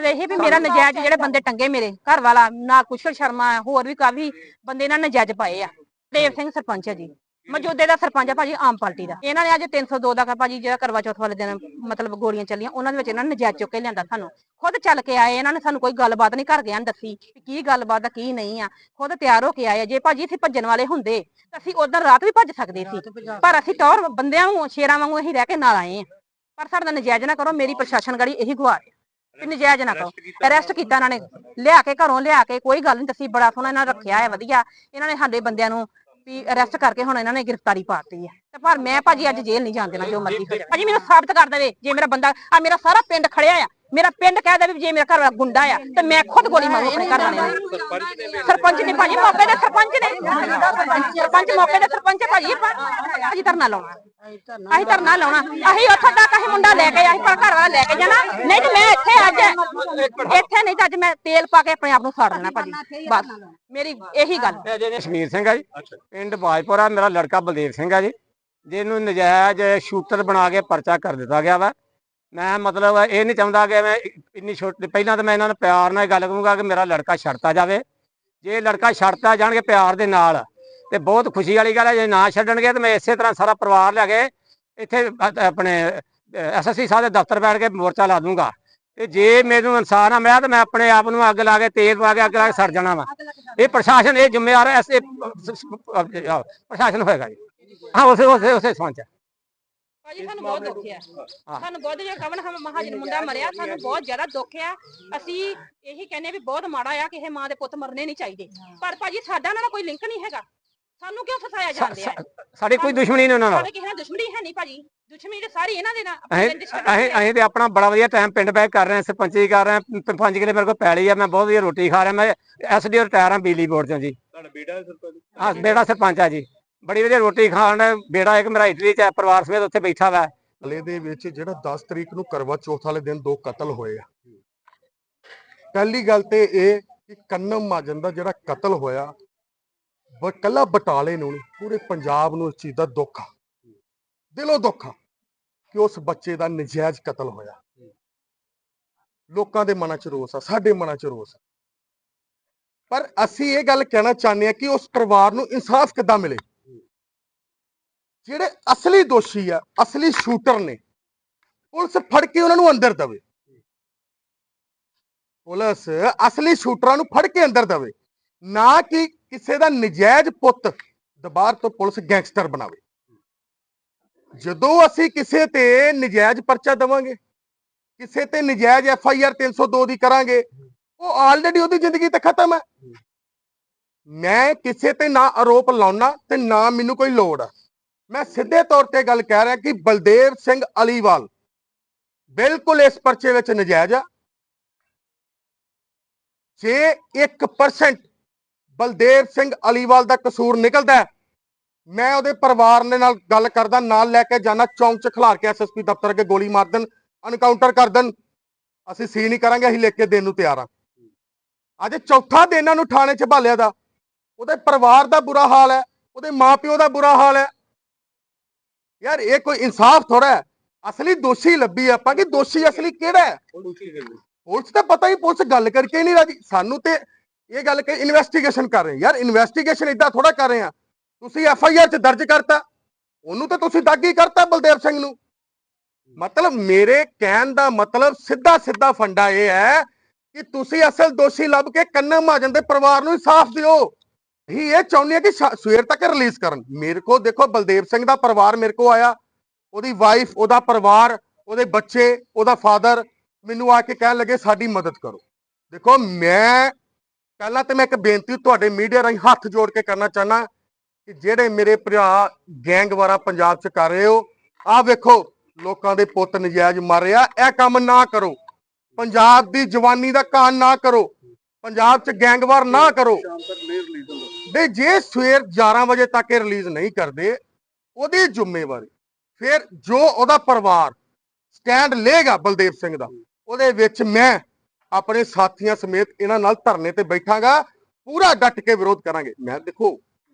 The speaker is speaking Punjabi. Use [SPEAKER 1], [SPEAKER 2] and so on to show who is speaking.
[SPEAKER 1] ਮਕਸਦ ਇਹ ਵੀ ਮੇਰਾ ਨਜਾਇਜ਼ ਜਿਹੜੇ ਬੰਦੇ ਟੰਗੇ ਮੇਰੇ ਘਰ ਵਾਲਾ ਨਾ ਕੁਸ਼ਲ ਸ਼ਰਮਾ ਹੋਰ ਵੀ ਕਾਫੀ ਬੰਦੇ ਇਹਨਾਂ ਨੇ ਨਜਾਇਜ਼ ਪਾਏ ਆ। ਦੇਵ ਸਿੰਘ ਸਰਪੰਚ ਹੈ ਜੀ। ਮੌਜੂਦੇ ਦਾ ਸਰਪੰਚ ਆ ਭਾਜੀ ਆਮ ਪਾਰਟੀ ਦਾ। ਇਹਨਾਂ ਨੇ ਅੱਜ 302 ਦਾ ਭਾਜੀ ਜਿਹੜਾ ਕਰਵਾ ਚੌਥ ਵਾਲੇ ਦਿਨ ਮਤਲਬ ਗੋਲੀਆਂ ਚੱਲੀਆਂ ਉਹਨਾਂ ਦੇ ਵਿੱਚ ਇਹਨਾਂ ਨੇ ਨਜਾਇਜ਼ ਚੁੱਕ ਕੇ ਲਿਆਂਦਾ ਸਾਨੂੰ। ਖੁਦ ਚੱਲ ਕੇ ਆਏ ਇਹਨਾਂ ਨੇ ਸਾਨੂੰ ਕੋਈ ਗੱਲਬਾਤ ਨਹੀਂ ਘਰ ਗਿਆ ਦੱਸੀ ਕੀ ਗੱਲਬਾਤ ਆ ਕੀ ਨਹੀਂ ਆ। ਖੁਦ ਤਿਆਰ ਹੋ ਕੇ ਆਏ। ਜੇ ਭਾਜੀ ਇੱਥੇ ਭੱਜਣ ਵਾਲੇ ਹੁੰਦੇ ਤਾਂ ਅਸੀਂ ਉਧਰ ਰਾਤ ਵੀ ਭੱਜ ਸਕਦੇ ਸੀ। ਪਰ ਅਸੀਂ ਟੌਰ ਬੰਦਿਆਂ ਨੂੰ ਸ਼ੇਰਾਂ ਵਾਂਗੂ ਅਸੀਂ ਰਹਿ ਕੇ ਨਾਲ ਆਏ ਆ। ਪਰ ਸਾਡਾ ਨਜਾਇਜ਼ ਨਾ ਕਰੋ ਮੇਰੀ ਪ੍ਰਸ਼ਾਸਨ ਗੜੀ ਇਹੀ ਗੁਹਾਰ ਹੈ ਕਿ ਨਜਾਇਜ਼ ਨਾ ਕਰੋ ਅਰੈਸਟ ਕੀਤਾ ਇਹਨਾਂ ਨੇ। ਲਿਆ ਕੇ ਘਰੋਂ ਲਿਆ ਕੇ ਕੋਈ ਗੱਲ ਨਹੀਂ ਦੱਸੀ ਬੜਾ ਸੋਹਣਾ ਇਹਨਾਂ ਰੱਖਿਆ ਹੈ ਵਧੀਆ। ਇਹਨਾਂ ਨੇ ਸਾਡੇ ਬੰਦਿਆਂ ਨੂੰ ਵੀ ਅਰੈਸਟ ਕਰਕੇ ਹੁਣ ਇਹਨਾਂ ਨੇ ਗ੍ਰਿਫਤਾਰੀ ਪਾਤੀ ਹੈ। ਤੇ ਪਰ ਮੈਂ ਭਾਜੀ ਅੱਜ ਜੇਲ੍ਹ ਨਹੀਂ ਜਾਣ ਦੇਣਾ ਜੋ ਮਰਜ਼ੀ ਹੋ ਜਾਵੇ। ਭਾਜੀ ਮੈਨੂੰ ਸਾਬਤ ਕਰ ਦੇਵੇ ਜੇ ਮੇਰਾ ਬੰਦਾ ਆ ਮੇਰਾ ਸਾਰਾ ਪਿੰਡ ਖੜਿਆ ਆ। ਮੇਰਾ ਪਿੰਡ ਕਹਿ ਦੇਵੇ ਵੀ ਜੇ ਮੇਰਾ ਘਰ ਵਾਲਾ ਗੁੰਡਾ ਆ ਤੇ ਮੈਂ ਖੁਦ ਗੋਲੀ ਮਾਰੂ ਆਪਣੇ ਘਰ ਵਾਲੇ ਨੂੰ ਸਰਪੰਚ ਨੇ ਭਾਜੀ ਮੌਕੇ ਦੇ ਸਰਪੰਚ ਨੇ। ਸਰਪੰਚ ਮੌਕੇ ਦੇ ਸਰਪੰਚ ਭਾਜੀ। ਭਾਜੀ ਧਰਨਾ ਲਾਉਣਾ। ਅਸੀਂ ਧਰਨਾ ਲਾਉਣਾ। ਅਸੀਂ ਉੱਥੋਂ ਤੱਕ ਅਸੀਂ ਮੁੰਡਾ ਲੈ ਕੇ ਅਸੀਂ ਪਰ ਘਰ ਵਾਲਾ ਲੈ ਕੇ ਜਾਣਾ। ਨਹੀਂ ਤੇ ਮੈਂ ਇੱਥੇ ਅੱਜ ਇੱਥੇ ਨਹੀਂ ਤਾਂ ਅੱਜ ਮੈਂ ਤੇਲ ਪਾ ਕੇ ਆਪਣੇ ਆਪ ਨੂੰ ਸਾੜ ਲੈਣਾ ਭਾਜੀ। ਬਸ। ਮੇਰੀ ਇਹੀ ਗੱਲ।
[SPEAKER 2] ਕਸ਼ਮੀਰ ਸਿੰਘ ਆ ਜੀ। ਪਿੰਡ ਬਾਜਪੁਰਾ ਮੇਰਾ ਲੜਕਾ ਬਲਦੇਵ ਸਿੰਘ ਆ ਜੀ। ਜਿਹਨੂੰ ਨਜਾਇਜ਼ ਸ਼ੂਟਰ ਬਣਾ ਕੇ ਪਰਚਾ ਕਰ ਦਿੱਤਾ ਗਿਆ ਵਾ। ਮੈਂ ਮਤਲਬ ਇਹ ਨਹੀਂ ਚਾਹੁੰਦਾ ਕਿ ਮੈਂ ਇੰਨੀ ਛੋਟੀ ਪਹਿਲਾਂ ਤਾਂ ਮੈਂ ਇਹਨਾਂ ਨੂੰ ਪਿਆਰ ਨਾਲ ਗੱਲ ਕਰੂੰਗਾ ਕਿ ਮੇਰਾ ਲੜਕਾ ਛੱਡਤਾ ਜਾਵੇ। ਜੇ ਲੜਕਾ ਛੱਡਤਾ ਜਾਣਗੇ ਪਿਆਰ ਦੇ ਨਾਲ। ਤੇ ਬਹੁਤ ਖੁਸ਼ੀ ਵਾਲੀ ਗੱਲ ਹੈ, ਜੇ ਨਾ ਛੱਡਣਗੇ ਤੇ ਮੈਂ ਇਸੇ ਤਰ੍ਹਾਂ ਸਾਰਾ ਪਰਿਵਾਰ ਲੈ ਕੇ ਇੱਥੇ ਆਪਣੇ ਐਸਐਸਸੀ ਸਾਹਿਬ ਦੇ ਦਫ਼ਤਰ ਬੈਠ ਕੇ ਮੋਰਚਾ ਲਾ ਦੂੰਗਾ। ਤੇ ਜੇ ਮੈਨੂੰ ਇਨਸਾਨ ਆ ਮਿਲਿਆ ਤਾਂ ਮੈਂ ਆਪਣੇ ਆਪ ਨੂੰ ਅੱਗ ਲਾ ਕੇ ਤੇਲ ਪਾ ਕੇ ਅੱਗ ਲਾ ਕੇ ਸੜ ਜਾਣਾ ਵਾ। ਇਹ ਪ੍ਰਸ਼ਾਸਨ ਇਹ ਜ਼ਿੰਮੇਵਾਰ ਹੈ, ਐਸੇ ਪ੍ਰਸ਼ਾਸਨ ਹੋਏਗਾ ਜੀ। ਹਾਂ, ਉਸੇ ਉਸੇ ਉਸੇ ਸਮਾਂ
[SPEAKER 1] ਭਾਜੀ, ਸਾਨੂੰ ਬਹੁਤ ਦੁੱਖ ਆ ਸਾਨੂੰ ਬਹੁਤ ਜਿਹੜਾ ਕਵਨ ਹਮ ਮਹਾਜਨ ਮੁੰਡਾ ਮਰਿਆ, ਸਾਨੂੰ ਬਹੁਤ ਜ਼ਿਆਦਾ ਦੁੱਖ ਆ ਅਸੀਂ ਇਹੀ ਕਹਿੰਦੇ ਵੀ ਬਹੁਤ ਮਾੜਾ ਆ ਕਿ ਇਹ ਮਾਂ ਦੇ ਪੁੱਤ ਮਰਨੇ ਨਹੀਂ ਚਾਹੀਦੇ। ਪਰ ਭਾਜੀ, ਸਾਡਾ ਨਾਲ ਕੋਈ ਲਿੰਕ ਨਹੀਂ ਹੈਗਾ। ਸਾਨੂੰ ਕਿਉਂ ਫਸਾਇਆ ਜਾਂਦੇ ਆ?
[SPEAKER 2] ਸਾਡੀ ਕੋਈ ਦੁਸ਼ਮਣੀ ਨਹੀਂ ਉਹਨਾਂ ਨਾਲ।
[SPEAKER 1] ਸਾਡੇ ਕਿਸੇ ਨਾਲ ਦੁਸ਼ਮਣੀ ਹੈ ਨਹੀਂ ਭਾਜੀ। ਦੁਸ਼ਮਣੀ ਤੇ ਸਾਰੀ ਇਹਨਾਂ ਦੇ ਨਾਲ
[SPEAKER 2] ਅਸੀਂ ਅਸੀਂ ਤੇ ਆਪਣਾ ਬੜਾ ਵਧੀਆ ਟਾਈਮ ਪਿੰਡ ਬੈਕ ਕਰ ਰਹੇ ਹਾਂ ਸਰਪੰਚੀ ਕਰ ਰਹੇ ਹਾਂ ਪੰਜ ਕਿਲੇ ਮੇਰੇ ਕੋਲ ਪੈਲੀ ਆ ਮੈਂ ਬਹੁਤ ਵਧੀਆ ਰੋਟੀ ਖਾ ਰਿਹਾ ਮੈਂ ਐਸਡੀਓ ਰਿਟਾਇਰ ਹਾਂ ਬਿਜਲੀ ਬੋਰਡ ਚੋਂ ਜੀ।
[SPEAKER 3] ਤੁਹਾਡਾ ਬੇਟਾ ਹੈ ਸਰਪੰਚ?
[SPEAKER 2] ਹਾਂ ਬੇੜਾ ਸਰਪੰਚ ਆ ਜੀ। ਬੜੀ ਵਧੀਆ ਰੋਟੀ ਖਾਣ ਬੇੜਾ ਇੱਕ ਮੇਰਾ ਇਟਲੀ ਚ ਹੈ ਪਰਿਵਾਰ ਸਮੇਤ ਉੱਥੇ ਬੈਠਾ ਵਾ।
[SPEAKER 3] ਹਲੇ ਦੇ ਵਿੱਚ ਜਿਹੜਾ 10 ਤਰੀਕ ਨੂੰ ਕਰਵਾ ਚੌਥ ਵਾਲੇ ਦਿਨ ਦੋ ਕਤਲ ਹੋਏ ਆ। ਪਹਿਲੀ ਗੱਲ ਤੇ ਇਹ ਕਿ ਕੰਨਮ ਮਾਜਨ ਦਾ ਜਿਹੜਾ ਕਤਲ ਹੋਇਆ ਬ ਕੱਲਾ ਬਟਾਲੇ ਨੂੰ ਨਹੀਂ, ਪੂਰੇ ਪੰਜਾਬ ਨੂੰ ਇਸ ਚੀਜ਼ ਦਾ ਦੁੱਖ ਆ। ਦਿਲੋਂ ਦੁੱਖ ਆ ਕਿ ਉਸ ਬੱਚੇ ਦਾ ਨਜਾਇਜ਼ ਕਤਲ ਹੋਇਆ। ਲੋਕਾਂ ਦੇ ਮਨਾਂ 'ਚ ਰੋਸ ਆ, ਸਾਡੇ ਮਨਾਂ 'ਚ ਰੋਸ ਆ। ਪਰ ਅਸੀਂ ਇਹ ਗੱਲ ਕਹਿਣਾ ਚਾਹੁੰਦੇ ਆ ਕਿ ਉਸ ਪਰਿਵਾਰ ਨੂੰ ਇਨਸਾਫ ਕਿੱਦਾਂ ਮਿਲੇ? ਜਿਹੜੇ ਅਸਲੀ ਦੋਸ਼ੀ ਆ, ਅਸਲੀ ਸ਼ੂਟਰ ਨੇ, ਪੁਲਿਸ ਫੜ ਕੇ ਉਹਨਾਂ ਨੂੰ ਅੰਦਰ ਦਵੇ। ਪੁਲਿਸ ਅਸਲੀ ਸ਼ੂਟਰਾਂ ਨੂੰ ਫੜ ਕੇ ਅੰਦਰ ਦਵੇ। ਨਾ ਕਿ ਕਿਸੇ ਦਾ ਨਜਾਇਜ਼ ਪੁੱਤ ਦੁਬਾਰ ਤੋਂ ਪੁਲਿਸ ਗੈਂਗਸਟਰ ਬਣਾਵੇ। ਜਦੋਂ ਅਸੀਂ ਕਿਸੇ ਤੇ ਨਜਾਇਜ਼ ਪਰਚਾ ਦਵਾਂਗੇ, ਕਿਸੇ ਤੇ ਨਜਾਇਜ਼ ਐਫ ਆਈ ਆਰ 302 ਦੀ ਕਰਾਂਗੇ, ਉਹ ਆਲਰੇਡੀ ਉਹਦੀ ਜ਼ਿੰਦਗੀ ਤੇ ਖਤਮ ਹੈ। ਮੈਂ ਕਿਸੇ ਤੇ ਨਾ ਆਰੋਪ ਲਾਉਣਾ ਤੇ ਨਾ ਮੈਨੂੰ ਕੋਈ ਲੋੜ ਆ। ਮੈਂ ਸਿੱਧੇ ਤੌਰ ਤੇ ਗੱਲ ਕਹਿ ਰਿਹਾ ਕਿ ਬਲਦੇਵ ਸਿੰਘ ਅਲੀਵਾਲ ਬਿਲਕੁਲ ਇਸ ਪਰਚੇ ਵਿੱਚ ਨਜਾਇਜ਼ ਆ। ਜੇ 1% ਬਲਦੇਵ ਸਿੰਘ ਅਲੀਵਾਲ ਦਾ ਕਸੂਰ ਨਿਕਲਦਾ ਮੈਂ ਉਹਦੇ ਪਰਿਵਾਰ ਦੇ ਨਾਲ ਗੱਲ ਕਰਦਾ ਨਾਲ ਲੈ ਕੇ ਜਾਣਾ ਚੌਂਕ ਚ ਖਿਲਾਰ ਕੇ ਐਸਐਸਪੀ ਦਫ਼ਤਰ ਅੱਗੇ ਗੋਲੀ ਮਾਰ ਦੇਣ ਅਨਕਾਊਂਟਰ ਕਰ ਦੇਣ। ਅਸੀਂ ਸੀ ਨਹੀਂ ਕਰਾਂਗੇ ਅਸੀਂ ਲਿਖ ਕੇ ਦੇਣ ਨੂੰ ਤਿਆਰ ਆ। ਅੱਜ ਚੌਥਾ ਦਿਨ ਇਹਨਾਂ ਨੂੰ ਥਾਣੇ 'ਚ ਭਾਲਿਆ ਦਾ। ਉਹਦੇ ਪਰਿਵਾਰ ਦਾ ਬੁਰਾ ਹਾਲ ਹੈ ਉਹਦੇ ਮਾਪਿਓ ਦਾ ਬੁਰਾ ਹਾਲ ਹੈ। ਯਾਰ ਇਹ ਕੋਈ ਇਨਸਾਫ ਥੋੜਾ ਹੈ। ਅਸਲੀ ਦੋਸ਼ੀ ਲੱਭੀ ਆਪਾਂ ਕਿ ਦੋਸ਼ੀ ਅਸਲੀ ਕਿਹੜਾ ਹੈ? ਪੁਲਿਸ ਤਾਂ ਪਤਾ ਹੀ ਪੁਲਿਸ ਗੱਲ ਕਰਕੇ ਨਹੀਂ ਰਾਜੀ। ਸਾਨੂੰ ਤੇ ਇਹ ਗੱਲ ਕਿ ਇਨਵੈਸਟੀਗੇਸ਼ਨ ਕਰ ਰਹੇ ਯਾਰ ਇਨਵੈਸਟੀਗੇਸ਼ਨ ਇਦਾਂ ਥੋੜਾ ਕਰ ਰਹੇ ਆ। ਤੁਸੀਂ ਐਫ ਆਈ ਆਰ ਚ ਦਰਜ ਕਰਤਾ। ਉਹਨੂੰ ਤਾਂ ਤੁਸੀਂ ਦਾਗੀ ਕਰਤਾ ਬਲਦੇਵ ਸਿੰਘ ਨੂੰ। ਮਤਲਬ ਮੇਰੇ ਕਹਿਣ ਦਾ ਮਤਲਬ ਸਿੱਧਾ ਸਿੱਧਾ ਫੰਡਾ ਇਹ ਹੈ ਕਿ ਤੁਸੀਂ ਅਸਲ ਦੋਸ਼ੀ ਲੱਭ ਕੇ ਕੰਨਮ ਮਹਾਜਨ ਦੇ ਪਰਿਵਾਰ ਨੂੰ ਇਨਸਾਫ ਦਿਓ। ਹੀ ਇਹ ਚਾਹੁੰਦੇ ਆ ਕਿ ਸ਼ਾ- ਸਵੇਰ ਤੱਕ ਰਿਲੀਜ਼ ਕਰਨ। ਮੇਰੇ ਕੋ ਦੇਖੋ, ਬਲਦੇਵ ਸਿੰਘ ਦਾ ਪਰਿਵਾਰ ਮੇਰੇ ਕੋ ਆਇਆ। ਉਹਦੀ ਵਾਈਫ ਉਹਦਾ ਪਰਿਵਾਰ, ਉਹਦੇ ਬੱਚੇ, ਉਹਦਾ ਫਾਦਰ ਮੈਨੂੰ ਆ ਕੇ ਕਹਿਣ ਲੱਗੇ, ਸਾਡੀ ਮਦਦ ਕਰੋ। ਦੇਖੋ, ਮੈਂ ਪਹਿਲਾਂ ਤੇ ਮੈਂ ਇੱਕ ਬੇਨਤੀ ਤੁਹਾਡੇ ਮੀਡੀਆ ਰਾਹੀਂ ਹੱਥ ਜੋੜ ਕੇ ਕਰਨਾ ਚਾਹਨਾ ਕਿ ਜਿਹੜੇ ਮੇਰੇ ਭਰਾ ਗੈਂਗਵਾਰਾ ਪੰਜਾਬ ਚ ਕਰ ਰਹੇ ਹੋ, ਆਹ ਵੇਖੋ, ਲੋਕਾਂ ਦੇ ਪੁੱਤ ਨਜਾਇਜ਼ ਮਰ ਰਿਹਾ, ਇਹ ਕੰਮ ਨਾ ਕਰੋ। ਪੰਜਾਬ ਦੀ ਜਵਾਨੀ ਦਾ ਕਾਨ ਨਾ ਕਰੋ। ਪੰਜਾਬ ਚ ਗੈਂਗਵਾਰ ਨਾ ਕਰੋ। ਦੇ ਜੇ ਸਵੇਰ 11 ਵਜੇ ਤੱਕ ਇਹ ਰਿਲੀਜ਼ ਨਹੀਂ ਕਰਦੇ, ਉਹਦੀ ਜ਼ਿੰਮੇਵਾਰੀ, ਫਿਰ ਜੋ ਉਹਦਾ ਪਰਿਵਾਰ ਸਟੈਂਡ ਲਏਗਾ ਬਲਦੇਵ ਸਿੰਘ ਦਾ, ਉਹਦੇ ਵਿੱਚ ਮੈਂ ਆਪਣੇ ਸਾਥੀਆਂ ਸਮੇਤ ਇਹਨਾਂ ਨਾਲ ਧਰਨੇ ਤੇ ਬੈਠਾਂਗਾ, ਪੂਰਾ ਡਟ ਕੇ ਵਿਰੋਧ ਕਰਾਂਗੇ। ਮੈਂ ਦੇਖੋ